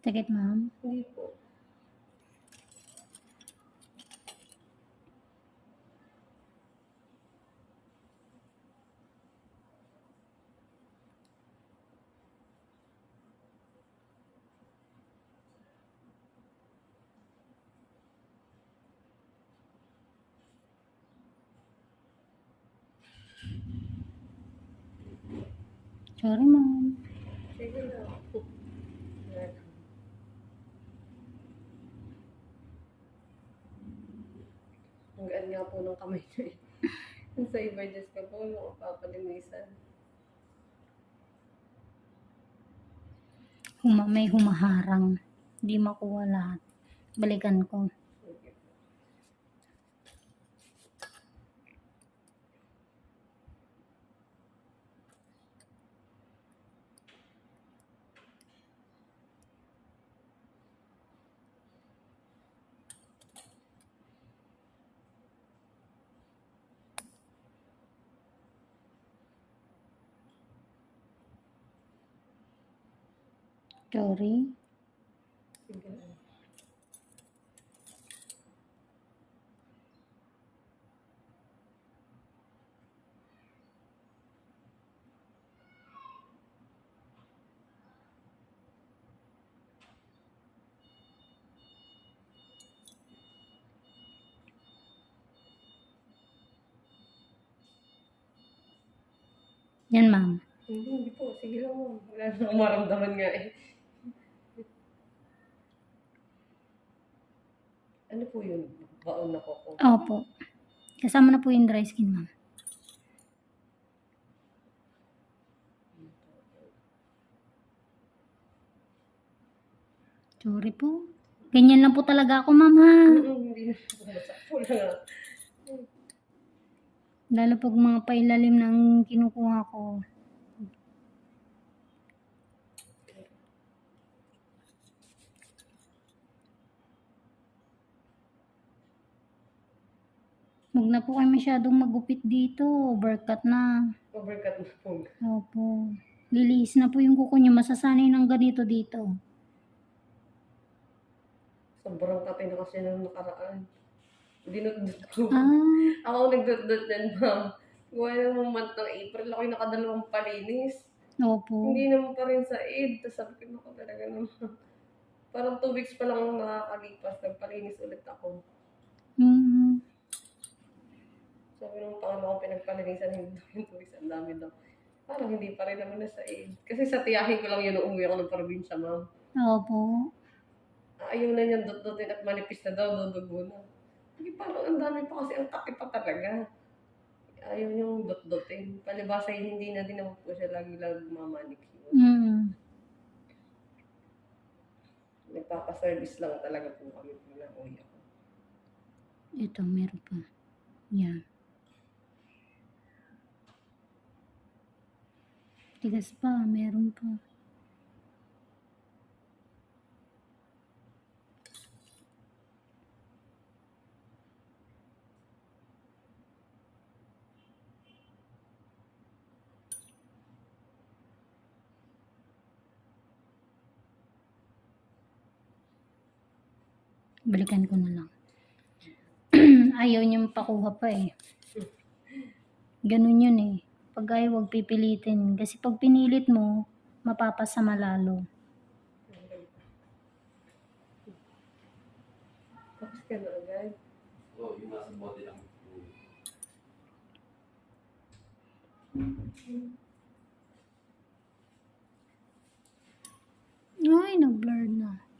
Sakit, ma'am. Hindi po. Sorry, ma'am. Sige na. Yan. Ang gaan nga po ng kamay niyo eh. Sa Diyos ka po, yung. Huma, may humaharang. Hindi makuha lahat. Balikan ko. Na. Yan, ma'am. Hindi, hindi po. Sige lang mo. Wala na akong maramdaman nga eh. Ano po yun? Baon na ko po. Opo. Kasama na po yung dry skin, ma'am. Sorry po. Ganyan lang po talaga ako, ma'am, ha? Hindi na po. Lalo pag mga pailalim ng kinukuha ko. Huwag na po kayo masyadong magupit dito. Overcut na. Overcut na po. Opo. Liliis na po yung kuko niyo. Masasanay ng ganito dito. Sobrang kape na kasi nung nakaraan. Dinut-dut ko. Ah, Ako ang nagdut-dut din, ma'am. Gawa ng month ng April, ako yung nakadalawang palinis. opo. Hindi naman pa rin sa Eid. Tapos sabi ko, naku talaga naman. Parang two weeks pa lang nakakalipas, nagpalinis ulit ako. Mm, Sabi nung pangalawang pinagpalinisan, hindi yung two weeks, ang dami daw. Parang hindi pa rin naman na sa Eid. Kasi sa tiyahin ko lang yun umuwi ako ng probinsya, ma'am. opo. Ayaw na niyang dot-dotin at manipis na daw, dudugo na. Hindi, parang ang dami pa kasi ang kape pa talaga. Ayaw niyang dot-dotin. Palibasa hindi na din naman po siya lagi lang mamanicure. Mm, Nagpapaservice lang talaga po kami kung nauwi ako. ito, meron pa. Yan. Tigas pa, meron pa. Balikan ko na lang. Ayaw niyang pakuha pa eh. Ganun yun eh. Pag ayaw, huwag pipilitin. Kasi pag pinilit mo, mapapasama lalo. Tapos ka na agad. Oo, yung nasa bote lang. Ay, nag-blur na.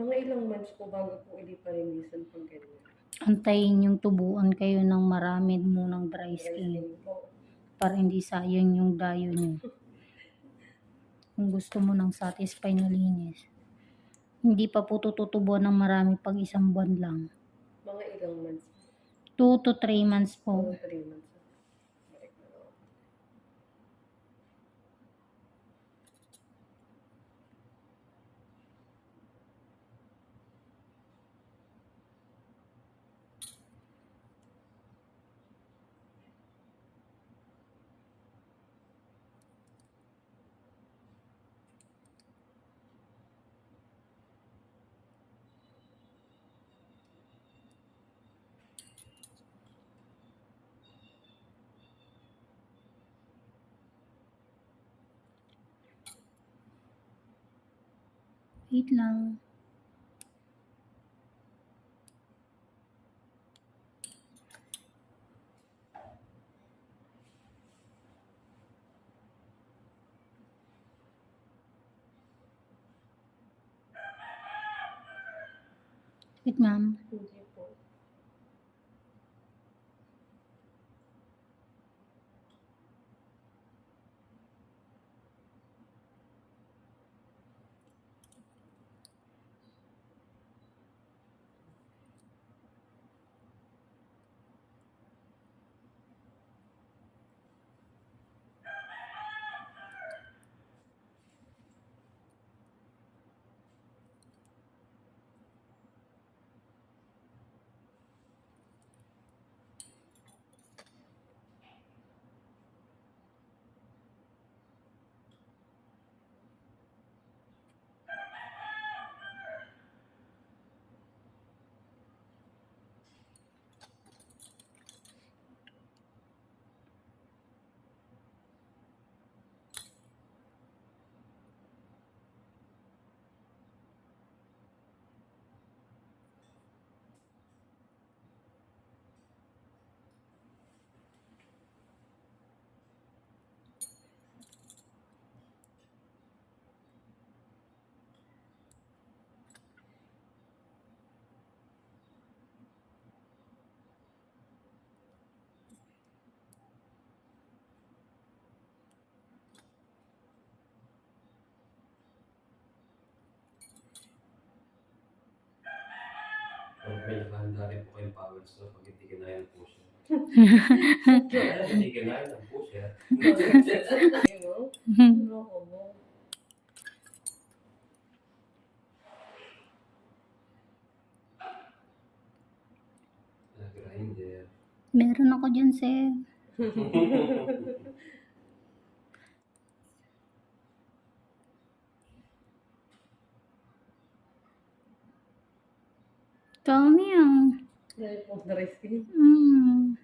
Mga ilang months po bago po iliparinisan pag ganyan. Antayin yung tubuan kayo ng marami munang dry skin. Po. Para hindi sayang yung dayo nyo. Kung gusto mo ng satisfy na linis. Hindi pa po tututubuan ng marami pag isang buwan lang. Mga ilang months. 2 to 3 months po. Mga 3 months. Wait lang. Wait, ma'am. Hindi Pag may nakahanda rin po kayong power so pag hindi kinaya push. Kaya hindi kinaya. Ano ko mo? Nag-grinder. Meron ako dyan, sir. Dami ah. Dahil po na risky. Mm.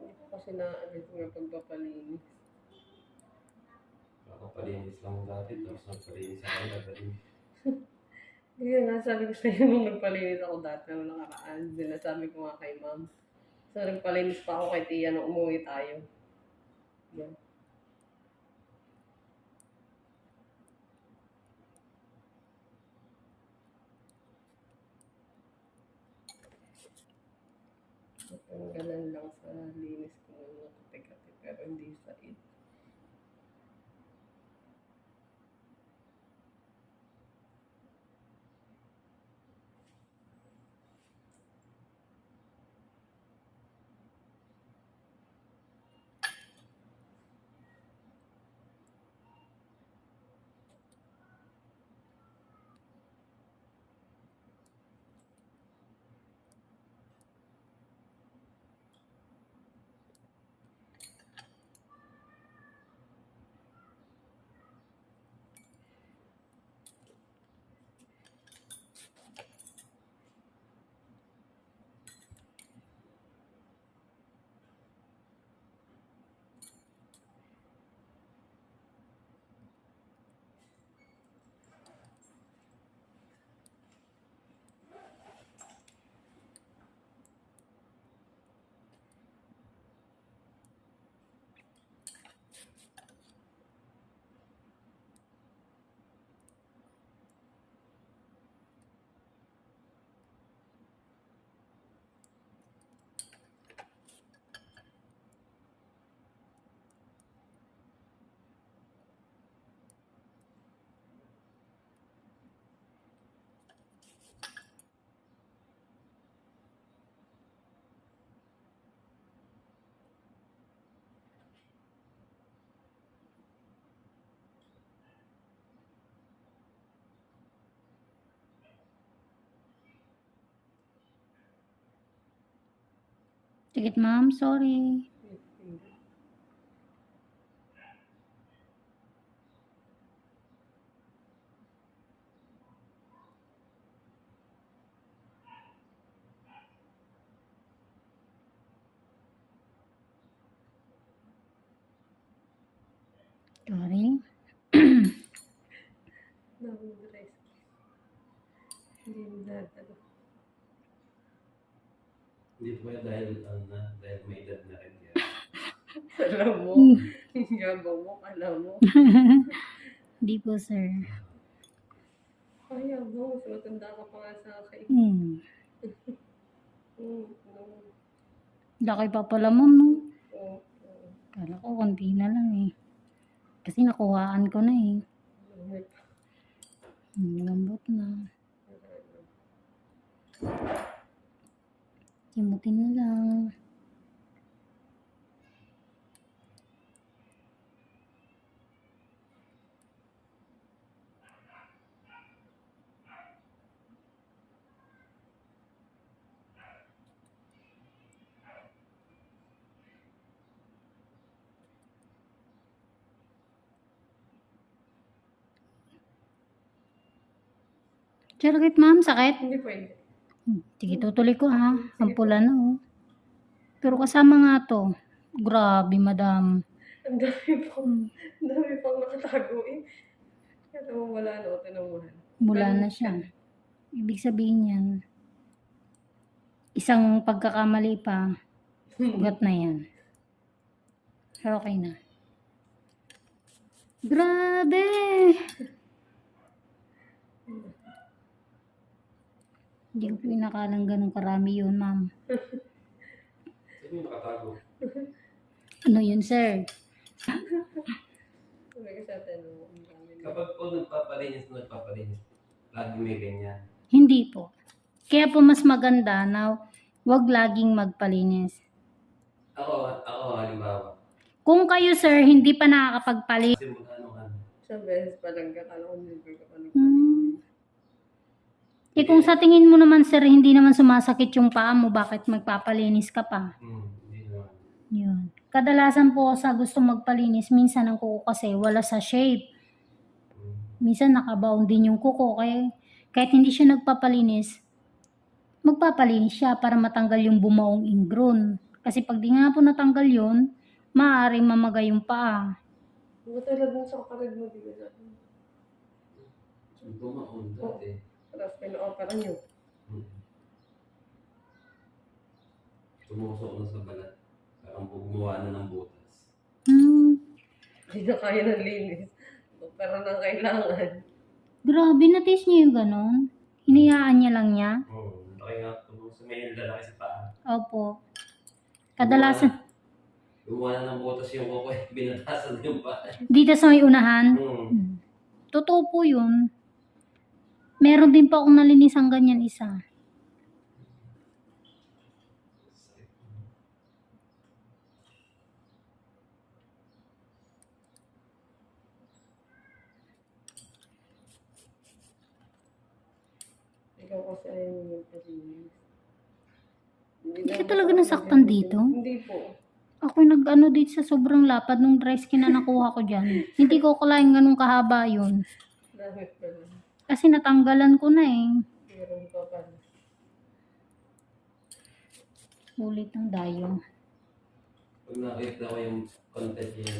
Ko kasi na-alis nga pagpapalinis. Nakapalinis lang dati, tapos nagpalinis ako, nagpalinis. Hindi nga, sabi ko sa'yo nung nagpalinis ako dati nung nakaraan. Sinasabi ko nga kay ma'am. So, nagpalinis pa ako kay Tia nung umuwi tayo. Yan. Natanggalan lang sa Tikit ma'am, sorry. Sorry. Dami dress. Hindi nadala. Hindi po yan dahil, ano na, dahil may edad na rin yan. Alam mo, Hmm. yabang mo, alam mo. Hindi po, sir. Kaya mo, mas matanda ka pa nga sa akin. Hmm. Hmm, no. Laki pa pala, ma'am, no? Oo, oo. Kala ko, konti na lang eh. Kasi nakuhaan ko na eh. Hmm, lambot na. Kimutin na lang. Sakit, ma'am, sakit. Hmm, Sige, tutuloy ko ha. Ang pula na oh. Pero kasama nga to. Grabe, madam. Ang dami pang, ang dami pang nakatago eh. Mo wala na ako tinamuhan. Mula na siya. Ibig sabihin yan, isang pagkakamali pa, ugat na yan. Pero okay na. Grabe! Hindi ko po inakalang ganun karami yun, ma'am. Sino yung nakatago? Ano yun, sir? Kapag po nagpapalinis, nagpapalinis, lagi may ganyan. Hindi po. Kaya po mas maganda na wag laging magpalinis. Ako, ako halimbawa, Kung kayo, sir, hindi pa nakakapagpalinis, kasi mula nung ano, beses pa lang kakala ko libre ka pa Hmm. Eh kung sa tingin mo naman sir, hindi naman sumasakit yung paa mo, bakit magpapalinis ka pa? hmm, hindi naman. Yun. Kadalasan po sa gusto magpalinis, minsan ang kuko kasi wala sa shape. Hmm. Minsan nakabaon din yung kuko, kaya kahit hindi siya nagpapalinis, magpapalinis siya para matanggal yung bumaong ingrown. Kasi pag di nga po natanggal yun, maaaring mamagay yung paa. Tulad mo sa kaparid mo, di ba Bumaon dati. Tapos pina-opera niyo. Tumusok na sa balat. Parang gumawa na ng butas. Hmm, Hindi na kaya ng linis. Opera na kailangan. grabe, natis niya yung ganon. Hinayaan niya lang niya. Oo. Hmm. Laki nga, may lalaki sa paa. Opo. Kadalasan, Gumawa na ng butas yung kuko. Binatasan yung paa. dito sa may unahan, Hmm. Hmm. Totoo po yun. Meron din po akong nalinisang ganyan isa. Ikaw kasi ayaw mo magpalinis. Hindi ka talaga nasaktan dito? Hindi po. Ako nag-ano dito sa sobrang lapad nung dry skin na nakuha ko dyan. Hindi ko kalaing ganun kahaba yun. Lang. Kasi natanggalan ko na eh. Meron pa pala. Ulit ng dayo. Pag nakita ko yung content niya,